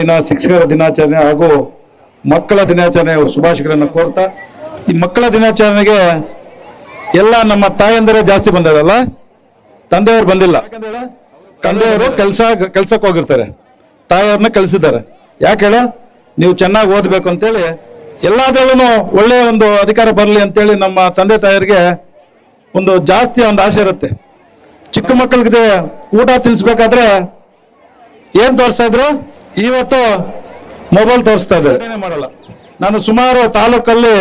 ದಿನ, ಶಿಕ್ಷಕರ ದಿನಾಚರಣೆ ಹಾಗೂ ಮಕ್ಕಳ ದಿನಾಚರಣೆ ಶುಭಾಶಯಗಳನ್ನು ಕೋರ್ತಾ, ಈ ಮಕ್ಕಳ ದಿನಾಚರಣೆಗೆ ಎಲ್ಲ ನಮ್ಮ ತಾಯಂದಿರೇ ಜಾಸ್ತಿ ಬಂದಿರಲ್ಲ ತಂದೆಯವರು ಬಂದಿಲ್ಲ. ತಂದೆಯವರು ಕೆಲಸ, ಕೆಲ್ಸಕ್ಕೆ ಹೋಗಿರ್ತಾರೆ. ತಾಯಿಯವ್ರನ್ನ ಕಳಿಸಿದ್ದಾರೆ. ಯಾಕೆ ಹೇಳ? ನೀವು ಚೆನ್ನಾಗಿ ಓದಬೇಕು ಅಂತೇಳಿ ಎಲ್ಲಾದ್ರಲ್ಲೂ ಒಳ್ಳೆಯ ಒಂದು ಅಧಿಕಾರ ಬರಲಿ ಅಂತೇಳಿ ನಮ್ಮ ತಂದೆ ತಾಯಿಯರಿಗೆ ಒಂದು ಜಾಸ್ತಿ ಒಂದು ಆಸೆ ಇರುತ್ತೆ. ಚಿಕ್ಕ ಮಕ್ಕಳಿಗೆ ಊಟ ತಿನ್ಸ್ಬೇಕಾದ್ರೆ ಏನ್ ತೋರಿಸ್ತಾ ಇವತ್ತು ಮೊಬೈಲ್ ತೋರಿಸ್ತಾ ಇದೆ ಮಾಡಲ್ಲ. ನಾನು ಸುಮಾರು ತಾಲೂಕಲ್ಲಿ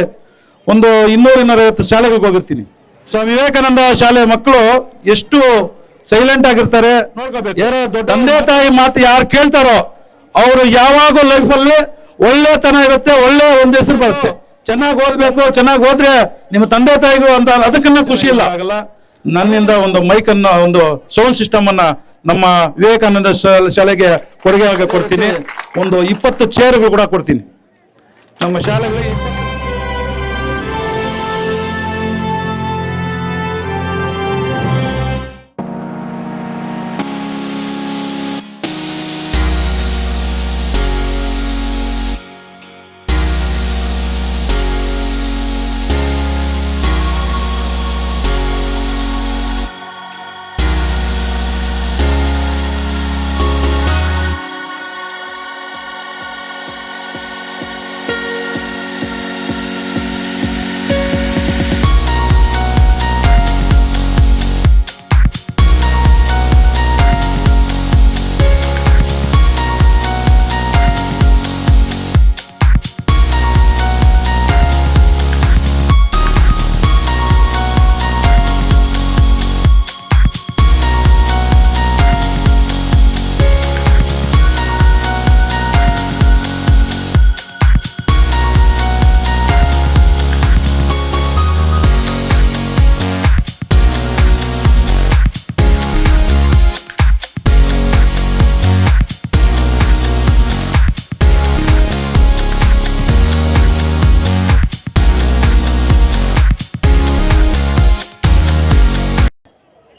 ಒಂದು ಇನ್ನೂರ ಇನ್ನೂರೈವತ್ತು ಶಾಲೆಗಳಿಗೆ ಹೋಗಿರ್ತೀನಿ. ಸ್ವಾಮಿ ವಿವೇಕಾನಂದ ಶಾಲೆ ಮಕ್ಕಳು ಎಷ್ಟು ಸೈಲೆಂಟ್ ಆಗಿರ್ತಾರೆ. ನೋಡ್ಕೋಬೇಕು. ಯಾರೋ ತಂದೆ ತಾಯಿ ಮಾತು ಯಾರು ಕೇಳ್ತಾರೋ ಅವರು ಯಾವಾಗೂ ಲೈಫಲ್ಲಿ ಒಳ್ಳೆತನ ಇರುತ್ತೆ ಒಳ್ಳೆ ಒಂದು ಹೆಸರು ಬರುತ್ತೆ. ಚೆನ್ನಾಗಿ ಓದ್ಬೇಕು ಚೆನ್ನಾಗಿ ಓದ್ರೆ ನಿಮ್ಮ ತಂದೆ ತಾಯಿಗೂ ಅಂತ ಅದಕ್ಕನ್ನ ಖುಷಿ ಇಲ್ಲ. ಆಗಲ್ಲ. ನನ್ನಿಂದ ಒಂದು ಮೈಕ್ ಅನ್ನ ಒಂದು ಸೌಂಡ್ ಸಿಸ್ಟಮ್ ಅನ್ನ ನಮ್ಮ ವಿವೇಕಾನಂದ ಶಾಲೆಗೆ ಕೊಡುಗೆಯಾಗಿ ಕೊಡ್ತೀನಿ. ಒಂದು ಇಪ್ಪತ್ತು ಚೇರ್ಗಳು ಕೂಡ ಕೊಡ್ತೀನಿ. ನಮ್ಮ ಶಾಲೆಗಳಿಗೆ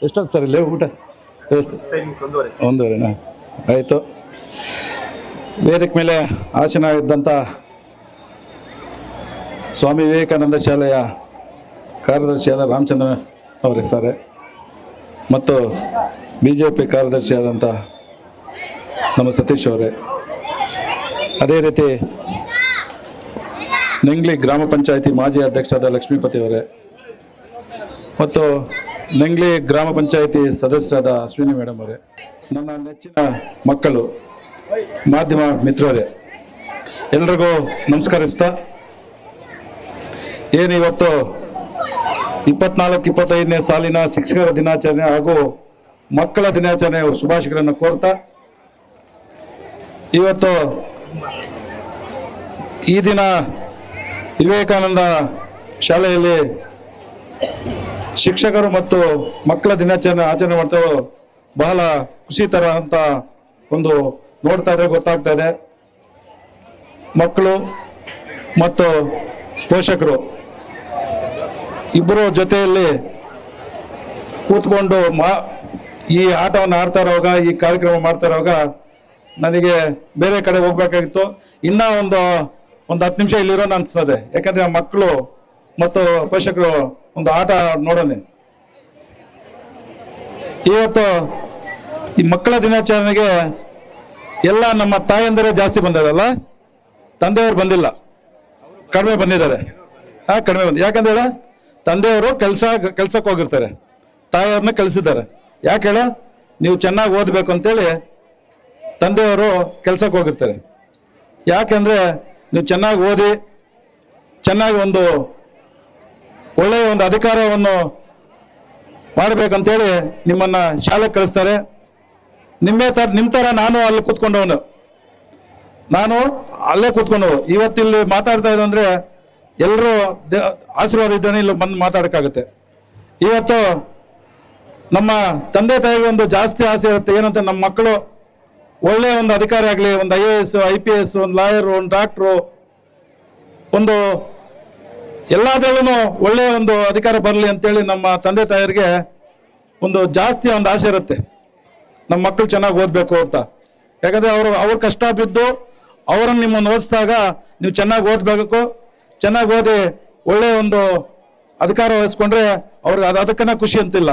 ಎಷ್ಟೊತ್ತು ಸರ್ ಇಲ್ಲೇ ಊಟ? ಒಂದೂವರೆನಾ? ಆಯಿತು. ವೇದಿಕೆ ಮೇಲೆ ಆಸನ ಇದ್ದಂಥ ಸ್ವಾಮಿ ವಿವೇಕಾನಂದ ಶಾಲೆಯ ಕಾರ್ಯದರ್ಶಿಯಾದ ರಾಮಚಂದ್ರ ಅವರೇ ಸಾರೆ. ಮತ್ತು ಬಿ ಜೆ ಪಿ ಕಾರ್ಯದರ್ಶಿಯಾದಂಥ ನಮ್ಮ ಸತೀಶ್ ಅವರೇ. ಅದೇ ರೀತಿ ನೆಂಗ್ಲಿ ಗ್ರಾಮ ಪಂಚಾಯಿತಿ ಮಾಜಿ ಅಧ್ಯಕ್ಷರಾದ ಲಕ್ಷ್ಮೀಪತಿ ಅವರೇ. ಮತ್ತು ನೆಂಗ್ಲಿ ಗ್ರಾಮ ಪಂಚಾಯಿತಿ ಸದಸ್ಯರಾದ ಅಶ್ವಿನಿ ಮೇಡಮ್ ಅವರೇ, ನನ್ನ ನೆಚ್ಚಿನ ಮಕ್ಕಳು, ಮಾಧ್ಯಮ ಮಿತ್ರರೇ, ಎಲ್ರಿಗೂ ನಮಸ್ಕರಿಸ್ತಾ, ಏನು ಇವತ್ತು ಇಪ್ಪತ್ನಾಲ್ಕು, ಇಪ್ಪತ್ತೈದನೇ ಸಾಲಿನ ಶಿಕ್ಷಕರ ದಿನಾಚರಣೆ ಹಾಗೂ ಮಕ್ಕಳ ದಿನಾಚರಣೆ ಶುಭಾಶಯಗಳನ್ನು ಕೋರ್ತಾ, ಇವತ್ತು ಈ ದಿನ ವಿವೇಕಾನಂದ ಶಾಲೆಯಲ್ಲಿ ಶಿಕ್ಷಕರು ಮತ್ತು ಮಕ್ಕಳ ದಿನಾಚರಣೆ ಆಚರಣೆ ಮಾಡ್ತಾ ಬಹಳ ಖುಷಿ ತರ ಅಂತ ಒಂದು ನೋಡ್ತಾ ಇದ್ರೆ ಗೊತ್ತಾಗ್ತಾ ಇದೆ. ಮಕ್ಕಳು ಮತ್ತು ಪೋಷಕರು ಇಬ್ಬರು ಜೊತೆಯಲ್ಲಿ ಕೂತ್ಕೊಂಡು ಮಾ ಈ ಆಟವನ್ನು ಆಡ್ತಾ ಇರೋವಾಗ, ಈ ಕಾರ್ಯಕ್ರಮ ಮಾಡ್ತಾ ಇರೋವಾಗ ನನಗೆ ಬೇರೆ ಕಡೆ ಹೋಗ್ಬೇಕಾಗಿತ್ತು. ಇನ್ನೂ ಒಂದು ಒಂದು ಹತ್ತು ನಿಮಿಷ ಇಲ್ಲಿರೋ ಅನಿಸ್ತದೆ ಯಾಕಂದ್ರೆ ಮಕ್ಕಳು ಮತ್ತು ಪೋಷಕರು ಒಂದು ಆಟ ನೋಡೋಣ. ಇವತ್ತು ಈ ಮಕ್ಕಳ ದಿನಾಚರಣೆಗೆ ಎಲ್ಲ ನಮ್ಮ ತಾಯಂದಿರೇ ಜಾಸ್ತಿ ಬಂದಿರಲ್ಲ ತಂದೆಯವರು ಬಂದಿಲ್ಲ. ಕಡಿಮೆ ಬಂದಿದ್ದಾರೆ. ಹಾ, ಕಡಿಮೆ ಬಂದ ಯಾಕಂದ್ರೆ ತಂದೆಯವರು ಕೆಲಸ, ಕೆಲ್ಸಕ್ಕೆ ಹೋಗಿರ್ತಾರೆ. ತಾಯಿಯವ್ರನ್ನ ಕಳಿಸಿದ್ದಾರೆ. ಯಾಕೆ ಹೇಳ? ನೀವು ಚೆನ್ನಾಗಿ ಓದಬೇಕು ಅಂತೇಳಿ ತಂದೆಯವರು ಕೆಲ್ಸಕ್ಕೆ ಹೋಗಿರ್ತಾರೆ. ಯಾಕೆಂದ್ರೆ ನೀವು ಚೆನ್ನಾಗಿ ಓದಿ, ಚೆನ್ನಾಗಿ ಒಂದು ಒಳ್ಳೆಯ ಒಂದು ಅಧಿಕಾರವನ್ನು ಮಾಡಬೇಕಂತೇಳಿ ನಿಮ್ಮನ್ನ ಶಾಲೆಗೆ ಕಳಿಸ್ತಾರೆ. ನಿಮ್ಮೇ ತರ ನಿಮ್ಮ ಥರ ನಾನು ಅಲ್ಲಿ ಕೂತ್ಕೊಂಡವನು. ನಾನು ಅಲ್ಲೇ ಕೂತ್ಕೊಂಡು ಇವತ್ತಿಲ್ಲಿ ಮಾತಾಡ್ತಾ ಇದ್ದಂದ್ರೆ ಎಲ್ಲರೂ ಆಶೀರ್ವಾದ ಇದ್ದಾನೆ ಇಲ್ಲಿ ಬಂದು ಮಾತಾಡೋಕ್ಕಾಗುತ್ತೆ. ಇವತ್ತು ನಮ್ಮ ತಂದೆ ತಾಯಿಗೆ ಒಂದು ಜಾಸ್ತಿ ಆಸೆ ಇರುತ್ತೆ. ಏನಂತ ನಮ್ಮ ಮಕ್ಕಳು ಒಳ್ಳೆಯ ಒಂದು ಅಧಿಕಾರಿ ಆಗಲಿ, ಒಂದು I A S, I P S, ಒಂದು ಲಾಯರು, ಒಂದು ಡಾಕ್ಟ್ರು, ಒಂದು ಎಲ್ಲದರಲ್ಲೂ ಒಳ್ಳೆಯ ಒಂದು ಅಧಿಕಾರ ಬರಲಿ ಅಂತೇಳಿ ನಮ್ಮ ತಂದೆ ತಾಯರಿಗೆ ಒಂದು ಜಾಸ್ತಿ ಒಂದು ಆಸೆ ಇರುತ್ತೆ. ನಮ್ಮ ಮಕ್ಕಳು ಚೆನ್ನಾಗಿ ಓದಬೇಕು ಅಂತ. ಯಾಕಂದ್ರೆ ಅವರು, ಅವ್ರ ಕಷ್ಟ ಬಿದ್ದು ಅವರನ್ನು ನಿಮ್ಮನ್ನು ಓದಿಸಿದಾಗ ನೀವು ಚೆನ್ನಾಗಿ ಓದಬೇಕು. ಚೆನ್ನಾಗಿ ಓದಿ ಒಳ್ಳೆ ಒಂದು ಅಧಿಕಾರ ವಹಿಸ್ಕೊಂಡ್ರೆ ಅವ್ರಿಗೆ ಅದು ಅದಕ್ಕನ್ನ ಖುಷಿ ಅಂತಿಲ್ಲ.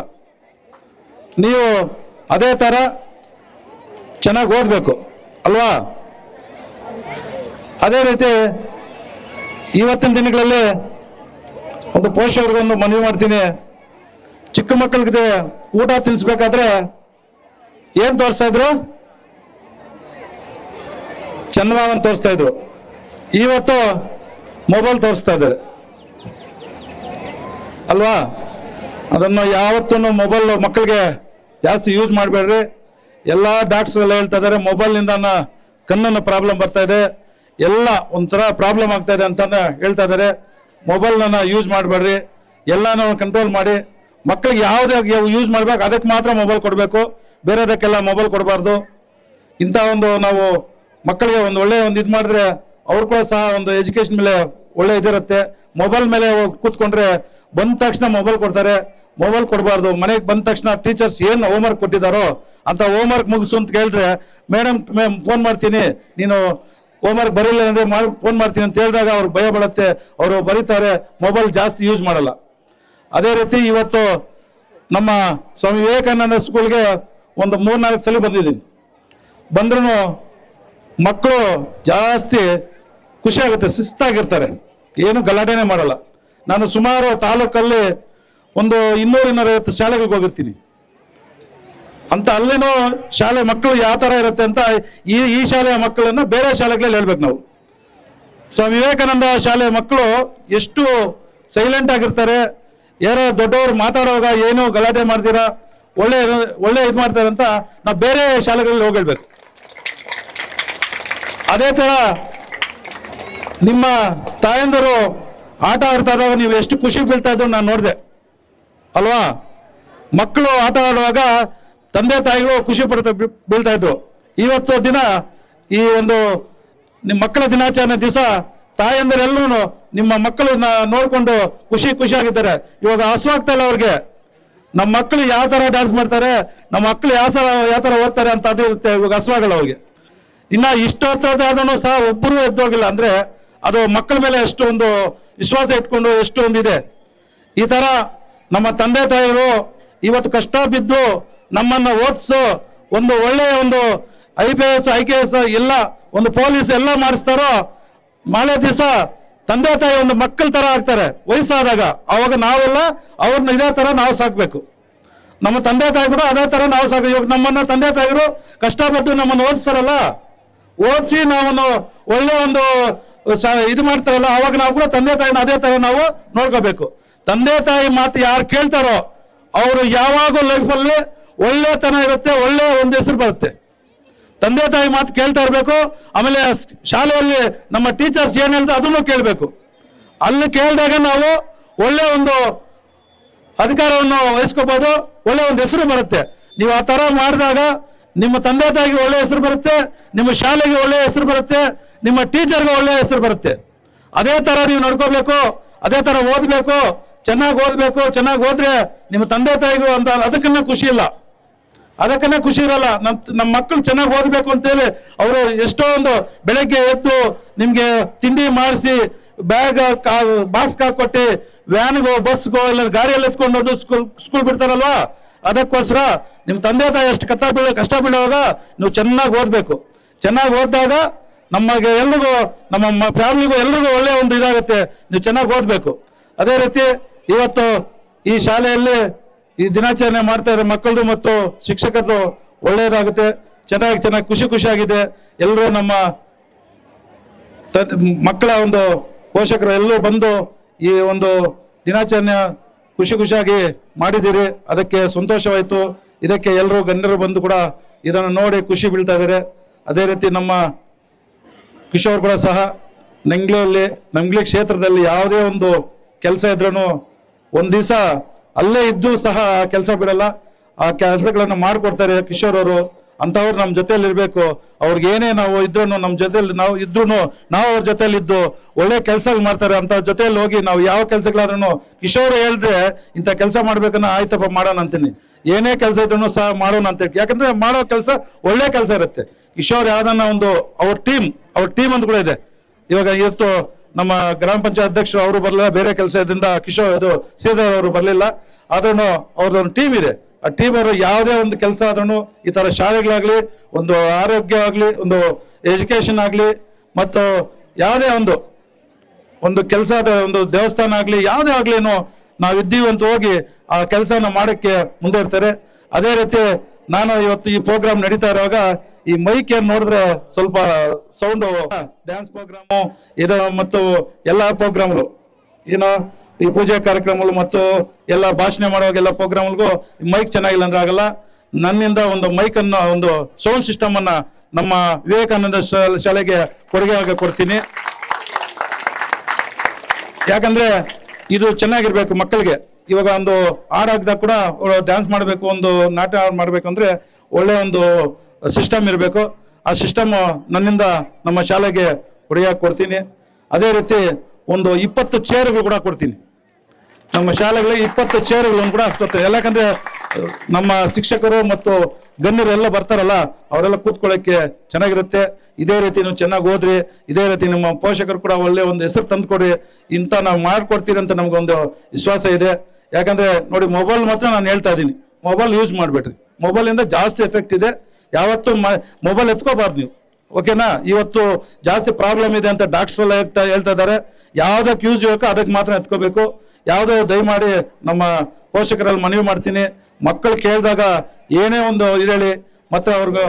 ನೀವು ಅದೇ ಥರ ಚೆನ್ನಾಗಿ ಓದಬೇಕು. ಅಲ್ವಾ? ಅದೇ ರೀತಿ ಇವತ್ತಿನ ದಿನಗಳಲ್ಲಿ ಒಂದು ಪೋಷಕರಿಗೊಂದು ಮನವಿ ಮಾಡ್ತೀನಿ. ಚಿಕ್ಕ ಮಕ್ಕಳಿಗೆ ಊಟ ತಿನ್ನಿಸ್ಬೇಕಾದ್ರೆ ಏನ್ ತೋರಿಸ್ತಾ ಇದ್ರು? ಚಂದಮಾಮನ್ ತೋರಿಸ್ತಾ ಇದ್ರು. ಇವತ್ತು ಮೊಬೈಲ್ ತೋರಿಸ್ತಾ ಇದ್ದಾರೆ. ಅಲ್ವಾ? ಅದನ್ನು ಯಾವತ್ತೂ ಮೊಬೈಲ್ ಮಕ್ಕಳಿಗೆ ಜಾಸ್ತಿ ಯೂಸ್ ಮಾಡಬೇಡ್ರಿ. ಎಲ್ಲ ಡಾಕ್ಟರ್ಸ್ ಎಲ್ಲ ಹೇಳ್ತಾ ಇದ್ದಾರೆ, ಮೊಬೈಲ್ನಿಂದ ಕಣ್ಣನ್ನು ಪ್ರಾಬ್ಲಮ್ ಬರ್ತಾ ಇದೆ. ಎಲ್ಲ ಒಂಥರ ಪ್ರಾಬ್ಲಮ್ ಆಗ್ತಾ ಇದೆ ಅಂತ ಹೇಳ್ತಾ ಇದ್ದಾರೆ. ಮೊಬೈಲ್ನ ಯೂಸ್ ಮಾಡಬೇಡ್ರಿ. ಎಲ್ಲಾನು ಕಂಟ್ರೋಲ್ ಮಾಡಿ. ಮಕ್ಕಳಿಗೆ ಯಾವುದೇ ಯೂಸ್ ಮಾಡ್ಬೇಕು ಅದಕ್ಕೆ ಮಾತ್ರ ಮೊಬೈಲ್ ಕೊಡಬೇಕು. ಬೇರೆದಕ್ಕೆಲ್ಲ ಮೊಬೈಲ್ ಕೊಡಬಾರ್ದು. ಇಂಥ ಒಂದು ನಾವು ಮಕ್ಕಳಿಗೆ ಒಂದು ಒಳ್ಳೆಯ ಒಂದು ಇದು ಮಾಡಿದ್ರೆ ಅವ್ರು ಕೂಡ ಸಹ ಒಂದು ಎಜುಕೇಶನ್ ಮೇಲೆ ಒಳ್ಳೆ ಇದಿರುತ್ತೆ. ಮೊಬೈಲ್ ಮೇಲೆ ಕೂತ್ಕೊಂಡ್ರೆ ಬಂದ ತಕ್ಷಣ ಮೊಬೈಲ್ ಕೊಡ್ತಾರೆ. ಮೊಬೈಲ್ ಕೊಡಬಾರ್ದು. ಮನೆಗೆ ಬಂದ ತಕ್ಷಣ ಟೀಚರ್ಸ್ ಏನು ಹೋಮ್ವರ್ಕ್ ಕೊಟ್ಟಿದ್ದಾರೋ, ಅಂತ ಹೋಮ್ವರ್ಕ್ ಮುಗಿಸು ಅಂತ ಕೇಳಿದ್ರೆ ಮೇಡಮ್ ಫೋನ್ ಮಾಡ್ತೀನಿ. ನೀನು ಹೋಮ್ವರ್ಕ್ ಬರೀಲ್ಲ ಅಂದ್ರೆ ಫೋನ್ ಮಾಡ್ತೀನಿ ಅಂತ ಹೇಳಿದಾಗ ಅವ್ರು ಭಯ ಬೀಳುತ್ತೆ ಅವರು ಬರೀತಾರೆ ಮೊಬೈಲ್ ಜಾಸ್ತಿ ಯೂಸ್ ಮಾಡಲ್ಲ. ಅದೇ ರೀತಿ ಇವತ್ತು ನಮ್ಮ ಸ್ವಾಮಿ ವಿವೇಕಾನಂದ ಸ್ಕೂಲ್ಗೆ ಒಂದು ಮೂರ್ನಾಲ್ಕು ಸಲ ಬಂದಿದ್ದೀನಿ. ಬಂದ್ರೂ ಮಕ್ಕಳು ಜಾಸ್ತಿ ಖುಷಿ ಆಗುತ್ತೆ, ಶಿಸ್ತಾಗಿರ್ತಾರೆ. ಏನು ಗಲಾಟೆನೇ ಮಾಡಲ್ಲ. ನಾನು ಸುಮಾರು ತಾಲೂಕಲ್ಲಿ ಒಂದು ಇನ್ನೂರು ಇನ್ನೂರೈವತ್ತು ಶಾಲೆಗಳಿಗೆ ಹೋಗಿರ್ತೀನಿ. ಅಂತ ಅಲ್ಲಿನೂ ಶಾಲೆ ಮಕ್ಕಳು ಯಾವ ಥರ ಇರುತ್ತೆ ಅಂತ ಈ ಈ ಶಾಲೆಯ ಮಕ್ಕಳನ್ನ ಬೇರೆ ಶಾಲೆಗಳಲ್ಲಿ ಹೇಳ್ಬೇಕು ನಾವು. ಸ್ವಾಮಿ ವಿವೇಕಾನಂದ ಶಾಲೆಯ ಮಕ್ಕಳು ಎಷ್ಟು ಸೈಲೆಂಟ್ ಆಗಿರ್ತಾರೆ, ಯಾರೋ ದೊಡ್ಡವರು ಮಾತಾಡುವಾಗ ಏನು ಗಲಾಟೆ ಮಾಡ್ತೀರಾ, ಒಳ್ಳೆ ಒಳ್ಳೆ ಇದು ಮಾಡ್ತಾರೆ ಅಂತ ನಾವು ಬೇರೆ ಶಾಲೆಗಳಲ್ಲಿ ಹೋಗಿ ಹೇಳ್ಬೇಕು ಅದೇ ತರ ನಿಮ್ಮ ತಾಯಂದರು ಆಟ ಆಡ್ತಾ ಇದ್ದಾಗ ನೀವು ಎಷ್ಟು ಖುಷಿ ಬೀಳ್ತಾ ಇದ್ರು ನಾನು ನೋಡಿದೆ. ಅಲ್ವಾ? ಮಕ್ಕಳು ಆಟ ಆಡುವಾಗ ತಂದೆ ತಾಯಿಗಳು ಖುಷಿ ಪಡ್ತಾ ಬೀಳ್ತಾ ಇದ್ರು. ಇವತ್ತು ದಿನ ಈ ಒಂದು ನಿಮ್ಮ ಮಕ್ಕಳ ದಿನಾಚರಣೆ ದಿವಸ ತಾಯಂದರೆಲ್ಲರೂ ನಿಮ್ಮ ಮಕ್ಕಳನ್ನ ನೋಡ್ಕೊಂಡು ಖುಷಿ ಖುಷಿಯಾಗಿದ್ದಾರೆ. ಇವಾಗ ಹಸುವಾಗ್ತಾ ಇಲ್ಲ ಅವ್ರಿಗೆ. ನಮ್ಮ ಮಕ್ಕಳು ಯಾವ ತರ ಡ್ಯಾನ್ಸ್ ಮಾಡ್ತಾರೆ ನಮ್ಮ ಮಕ್ಕಳು ಯಾವ ಸಲ ಯಾವ ಥರ ಓದ್ತಾರೆ ಅಂತ ಅದು ಇರುತ್ತೆ. ಇವಾಗ ಹಸುವಾಗಲ್ಲ ಅವ್ರಿಗೆ. ಇನ್ನ ಇಷ್ಟೊತ್ತಾದ್ರೂ ಸಹ ಒಬ್ಬರು ಎದ್ದೋಗಿಲ್ಲ ಅಂದ್ರೆ ಅದು ಮಕ್ಕಳ ಮೇಲೆ ಎಷ್ಟು ಒಂದು ವಿಶ್ವಾಸ ಇಟ್ಕೊಂಡು ಎಷ್ಟು ಒಂದಿದೆ ಈ ತರ ನಮ್ಮ ತಂದೆ ತಾಯಿಗಳು ಇವತ್ತು ಕಷ್ಟ ಬಿದ್ದು ನಮ್ಮನ್ನ ಓದಿಸೋ ಒಂದು ಒಳ್ಳೆಯ ಒಂದು I P S, I K S ಎಲ್ಲ ಒಂದು ಪೊಲೀಸ್ ಎಲ್ಲ ಮಾಡಿಸ್ತಾರೋ ಮಾಲೆ ದಿವಸ ತಂದೆ ತಾಯಿ ಒಂದು ಮಕ್ಕಳ ತರ ಆಗ್ತಾರೆ, ವಯಸ್ಸಾದಾಗ. ಅವಾಗ ನಾವೆಲ್ಲ ಅವ್ರನ್ನ ಇದೇ ತರ ನಾವು ಸಾಕ್ಬೇಕು. ನಮ್ಮ ತಂದೆ ತಾಯಿ ಕೂಡ ಅದೇ ತರ ನಾವು ಸಾಕು ಇವಾಗ ನಮ್ಮನ್ನ ತಂದೆ ತಾಯಿಗಳು ಕಷ್ಟಪಟ್ಟು ನಮ್ಮನ್ನು ಓದಿಸ್ತಾರಲ್ಲ, ಓದಿಸಿ ನಾವನ್ನು ಒಳ್ಳೆ ಒಂದು ಇದು ಮಾಡ್ತಾರಲ್ಲ, ಅವಾಗ ನಾವು ಕೂಡ ತಂದೆ ತಾಯಿನ ಅದೇ ತರ ನಾವು ನೋಡ್ಕೋಬೇಕು. ತಂದೆ ತಾಯಿ ಮಾತು ಯಾರು ಕೇಳ್ತಾರೋ, ಅವರು ಯಾವಾಗೂ ಲೈಫಲ್ಲಿ ಒಳ್ಳೆತನ ಇರುತ್ತೆ, ಒಳ್ಳೆ ಒಂದು ಹೆಸರು ಬರುತ್ತೆ. ತಂದೆ ತಾಯಿ ಮಾತು ಕೇಳ್ತಾ ಇರಬೇಕು, ಆಮೇಲೆ ಶಾಲೆಯಲ್ಲಿ ನಮ್ಮ ಟೀಚರ್ಸ್ ಏನು ಹೇಳ್ತಾರೆ ಅದನ್ನು ಕೇಳಬೇಕು. ಅಲ್ಲಿ ಕೇಳಿದಾಗ ನಾವು ಒಳ್ಳೆ ಒಂದು ಅಧಿಕಾರವನ್ನು ವಹಿಸ್ಕೋಬಹುದು ಒಳ್ಳೆ ಒಂದು ಹೆಸರು ಬರುತ್ತೆ. ನೀವು ಆ ತರ ಮಾಡಿದಾಗ ನಿಮ್ಮ ತಂದೆ ತಾಯಿಗೆ ಒಳ್ಳೆ ಹೆಸರು ಬರುತ್ತೆ, ನಿಮ್ಮ ಶಾಲೆಗೆ ಒಳ್ಳೆ ಹೆಸರು ಬರುತ್ತೆ, ನಿಮ್ಮ ಟೀಚರ್ಗೆ ಒಳ್ಳೆ ಹೆಸರು ಬರುತ್ತೆ. ಅದೇ ತರ ನೀವು ನಡ್ಕೋಬೇಕು, ಅದೇ ತರ ಓದ್ಬೇಕು, ಚೆನ್ನಾಗಿ ಓದ್ಬೇಕು, ಚೆನ್ನಾಗಿ ಓದ್ರೆ ನಿಮ್ಮ ತಂದೆ ತಾಯಿಗೂ ಅಂತ ಅದಕ್ಕನ್ನ ಖುಷಿ ಇಲ್ಲ. ಅದಕ್ಕನ್ನ ಖುಷಿ ಇರಲ್ಲ. ನಮ್ ನಮ್ಮ ಮಕ್ಕಳು ಚೆನ್ನಾಗಿ ಓದ್ಬೇಕು ಅಂತೇಳಿ ಅವರು ಎಷ್ಟೋ ಒಂದು ಬೆಳಗ್ಗೆ ಎದ್ದು ನಿಮಗೆ ತಿಂಡಿ ಮಾಡಿಸಿ ಬ್ಯಾಗ್ ಬಾಕ್ಸ್ ಹಾಕೊಟ್ಟು ವ್ಯಾನ್ಗೋ ಬಸ್ಗೋ ಇಲ್ಲ ಗಾಡಿಯಲ್ಲಿ ಎತ್ಕೊಂಡು ಸ್ಕೂಲ್ ಸ್ಕೂಲ್ ಬಿಡ್ತಾರಲ್ವಾ? ಅದಕ್ಕೋಸ್ಕರ ನಿಮ್ಮ ತಂದೆ ತಾಯಿ ಎಷ್ಟು ಕಷ್ಟ ಬೀಳ, ಕಷ್ಟ ಬೀಳುವಾಗ ನೀವು ಚೆನ್ನಾಗಿ ಓದ್ಬೇಕು. ಚೆನ್ನಾಗಿ ಓದಿದಾಗ ನಮಗೆ ಎಲ್ರಿಗೂ, ನಮ್ಮ ಫ್ಯಾಮಿಲಿಗೂ ಎಲ್ರಿಗೂ ಒಳ್ಳೆಯ ಒಂದು ಇದಾಗುತ್ತೆ. ನೀವು ಚೆನ್ನಾಗಿ ಓದ್ಬೇಕು. ಅದೇ ರೀತಿ ಇವತ್ತು ಈ ಶಾಲೆಯಲ್ಲಿ ಈ ದಿನಾಚರಣೆ ಮಾಡ್ತಾ ಇರೋ ಮಕ್ಕಳದು ಮತ್ತು ಶಿಕ್ಷಕರದು ಒಳ್ಳೆಯದಾಗುತ್ತೆ. ಚೆನ್ನಾಗಿ ಚೆನ್ನಾಗಿ ಖುಷಿ ಖುಷಿಯಾಗಿದೆ. ಎಲ್ಲರೂ ನಮ್ಮ ಮಕ್ಕಳ ಒಂದು ಪೋಷಕರು ಎಲ್ಲರೂ ಬಂದು ಈ ಒಂದು ದಿನಾಚರಣೆ ಖುಷಿ ಖುಷಿಯಾಗಿ ಮಾಡಿದ್ದೀರಿ. ಅದಕ್ಕೆ ಸಂತೋಷವಾಯಿತು. ಇದಕ್ಕೆ ಎಲ್ಲರೂ ಗಣ್ಯರು ಬಂದು ಕೂಡ ಇದನ್ನು ನೋಡಿ ಖುಷಿ ಬೀಳ್ತಾ ಇದ್ದಾರೆ. ಅದೇ ರೀತಿ ನಮ್ಮ ಕಿಶೋರ್ ಕೂಡ ಸಹ ನಂಗ್ಲಿಯಲ್ಲಿ ನಂಗ್ಲಿ ಕ್ಷೇತ್ರದಲ್ಲಿ ಯಾವುದೇ ಒಂದು ಕೆಲಸ ಇದ್ರೂ ಒಂದು ದಿವಸ ಅಲ್ಲೇ ಇದ್ದು ಸಹ ಕೆಲಸ ಬಿಡಲ್ಲ. ಆ ಕೆಲಸಗಳನ್ನು ಮಾಡಿಕೊಡ್ತಾರೆ ಕಿಶೋರ್ ಅವರು. ಅಂತವ್ರು ನಮ್ಮ ಜೊತೆಯಲ್ಲಿ ಇರಬೇಕು ಅವ್ರಿಗೆ ಏನೇ ನಾವು ಇದ್ರು ನಮ್ಮ ಜೊತೆಯಲ್ಲಿ ನಾವು ಇದ್ರು ನಾವು ಅವ್ರ ಜೊತೆಯಲ್ಲಿ ಇದ್ದು ಒಳ್ಳೆ ಕೆಲಸ ಮಾಡ್ತಾರೆ. ಅಂತ ಜೊತೆಯಲ್ಲಿ ಹೋಗಿ ನಾವು ಯಾವ ಕೆಲಸಗಳಾದ್ರೂ ಕಿಶೋರ್ ಹೇಳಿದ್ರೆ ಇಂಥ ಕೆಲಸ ಮಾಡ್ಬೇಕನ್ನ ಆಯ್ತಪ್ಪ ಮಾಡೋಣ ಅಂತೀನಿ. ಏನೇ ಕೆಲಸ ಇದ್ರು ಸಹ ಮಾಡೋಣ ಅಂತ ಹೇಳಿ, ಯಾಕಂದ್ರೆ ಮಾಡೋ ಕೆಲಸ ಒಳ್ಳೆ ಕೆಲಸ ಇರುತ್ತೆ. ಕಿಶೋರ್ ಯಾವ್ದನ್ನ ಒಂದು ಅವ್ರ ಟೀಮ್ ಅವ್ರ ಟೀಮ್ ಅಂತ ಕೂಡ ಇದೆ. ಇವಾಗ ಇವತ್ತು ನಮ್ಮ ಗ್ರಾಮ ಪಂಚಾಯತ್ ಅಧ್ಯಕ್ಷರು ಅವರು ಬರಲಿಲ್ಲ, ಬೇರೆ ಕೆಲಸದಿಂದ ಕಿಶೋರ್ ಇದು ಶ್ರೀಧರ್ ಅವರು ಬರಲಿಲ್ಲ. ಆದ್ರೂ ಅವ್ರದ್ದೊಂದು ಟೀಮ್ ಇದೆ. ಆ ಟೀಮ್ ಅವರು ಯಾವುದೇ ಒಂದು ಕೆಲಸ ಆದ್ರೂ ಈ ಥರ ಶಾಲೆಗಳಾಗ್ಲಿ, ಒಂದು ಆರೋಗ್ಯ ಆಗಲಿ, ಒಂದು ಎಜುಕೇಶನ್ ಆಗಲಿ, ಮತ್ತು ಯಾವುದೇ ಒಂದು ಒಂದು ಕೆಲಸ ಒಂದು ದೇವಸ್ಥಾನ ಆಗಲಿ, ಯಾವುದೇ ಆಗಲೀ ನಾವು ಇದ್ದೀವಿ ಅಂತ ಹೋಗಿ ಆ ಕೆಲಸನ ಮಾಡಕ್ಕೆ ಮುಂದೆ ಇರ್ತಾರೆ. ಅದೇ ರೀತಿ ನಾನು ಇವತ್ತು ಈ ಪ್ರೋಗ್ರಾಮ್ ನಡೀತಾ ಇರುವಾಗ ಈ ಮೈಕ್ ಏನ್ ನೋಡಿದ್ರೆ ಸ್ವಲ್ಪ ಸೌಂಡ್ ಡ್ಯಾನ್ಸ್ ಪ್ರೋಗ್ರಾಮು ಇದು ಮತ್ತು ಎಲ್ಲಾ ಪ್ರೋಗ್ರಾಮ್ಗಳು ಏನೋ? ಈ ಪೂಜೆ ಕಾರ್ಯಕ್ರಮಗಳು ಮತ್ತು ಎಲ್ಲ ಭಾಷಣ ಮಾಡುವಾಗೆಲ್ಲ ಪ್ರೋಗ್ರಾಮ್ಗಳಿಗೂ ಮೈಕ್ ಚೆನ್ನಾಗಿಲ್ಲ ಅಂದ್ರೆ ಆಗಲ್ಲ. ನನ್ನಿಂದ ಒಂದು ಮೈಕ್ ಅನ್ನ, ಒಂದು ಸೌಂಡ್ ಸಿಸ್ಟಮ್ ಅನ್ನ ನಮ್ಮ ವಿವೇಕಾನಂದ ಶಾಲೆಗೆ ಕೊಡುಗೆ ಕೊಡ್ತೀನಿ. ಯಾಕಂದ್ರೆ ಇದು ಚೆನ್ನಾಗಿರ್ಬೇಕು ಮಕ್ಕಳಿಗೆ. ಇವಾಗ ಒಂದು ಹಾಡಾಗ್ದಾಗ ಕೂಡ ಡ್ಯಾನ್ಸ್ ಮಾಡಬೇಕು, ಒಂದು ನಾಟ್ಯ ಮಾಡ್ಬೇಕಂದ್ರೆ ಒಳ್ಳೆ ಒಂದು ಸಿಸ್ಟಮ್ ಇರಬೇಕು. ಆ ಸಿಸ್ಟಮ್ ನನ್ನಿಂದ ನಮ್ಮ ಶಾಲೆಗೆ ಕೊಡುಗೆ ಕೊಡ್ತೀನಿ. ಅದೇ ರೀತಿ ಒಂದು ಇಪ್ಪತ್ತು ಚೇರ್ಗಳು ಕೂಡ ಕೊಡ್ತೀನಿ. ನಮ್ಮ ಶಾಲೆಗಳಿಗೆ ಇಪ್ಪತ್ತು ಚೇರ್ಗಳನ್ನು ಕೂಡ ಹಚ್ಚುತ್ತೆ ಯಾಕಂದ್ರೆ, ನಮ್ಮ ಶಿಕ್ಷಕರು ಮತ್ತು ಗಣ್ಯರು ಎಲ್ಲ ಬರ್ತಾರಲ್ಲ, ಅವರೆಲ್ಲ ಕೂತ್ಕೊಳ್ಳೋಕ್ಕೆ ಚೆನ್ನಾಗಿರುತ್ತೆ. ಇದೇ ರೀತಿ ನೀವು ಚೆನ್ನಾಗಿ ಓದ್ರಿ, ಇದೇ ರೀತಿ ನಿಮ್ಮ ಪೋಷಕರು ಕೂಡ ಒಳ್ಳೆ ಒಂದು ಹೆಸರು ತಂದುಕೊಡಿ. ಇಂಥ ನಾವು ಮಾಡ್ಕೊಡ್ತೀರಿ ಅಂತ ನಮ್ಗೊಂದು ವಿಶ್ವಾಸ ಇದೆ. ಯಾಕಂದ್ರೆ, ನೋಡಿ ಮೊಬೈಲ್ ಮಾತ್ರ ನಾನು ಹೇಳ್ತಾ ಇದ್ದೀನಿ. ಮೊಬೈಲ್ ಯೂಸ್ ಮಾಡಬೇಡ್ರಿ. ಮೊಬೈಲ್ ಇಂದ ಜಾಸ್ತಿ ಎಫೆಕ್ಟ್ ಇದೆ. ಯಾವತ್ತು ಮೊಬೈಲ್ ಎತ್ಕೋಬಾರ್ದು ನೀವು. ಓಕೆನಾ ಇವತ್ತು ಜಾಸ್ತಿ ಪ್ರಾಬ್ಲಮ್ ಇದೆ ಅಂತ ಡಾಕ್ಟರ್ ಎಲ್ಲ ಹೇಳ್ತಾ ಹೇಳ್ತಾ ಇದ್ದಾರೆ. ಯಾವ್ದಕ್ಕೆ ಯೂಸ್ ಬೇಕೋ ಅದಕ್ಕೆ ಮಾತ್ರ ಎತ್ಕೋಬೇಕು. ಯಾವುದೋ ದಯಮಾಡಿ ನಮ್ಮ ಪೋಷಕರಲ್ಲಿ ಮನವಿ ಮಾಡ್ತೀನಿ. ಮಕ್ಕಳು ಕೇಳಿದಾಗ ಏನೇ ಒಂದು ಇದೇಳಿ ಮತ್ತೆ ಅವ್ರಿಗೆ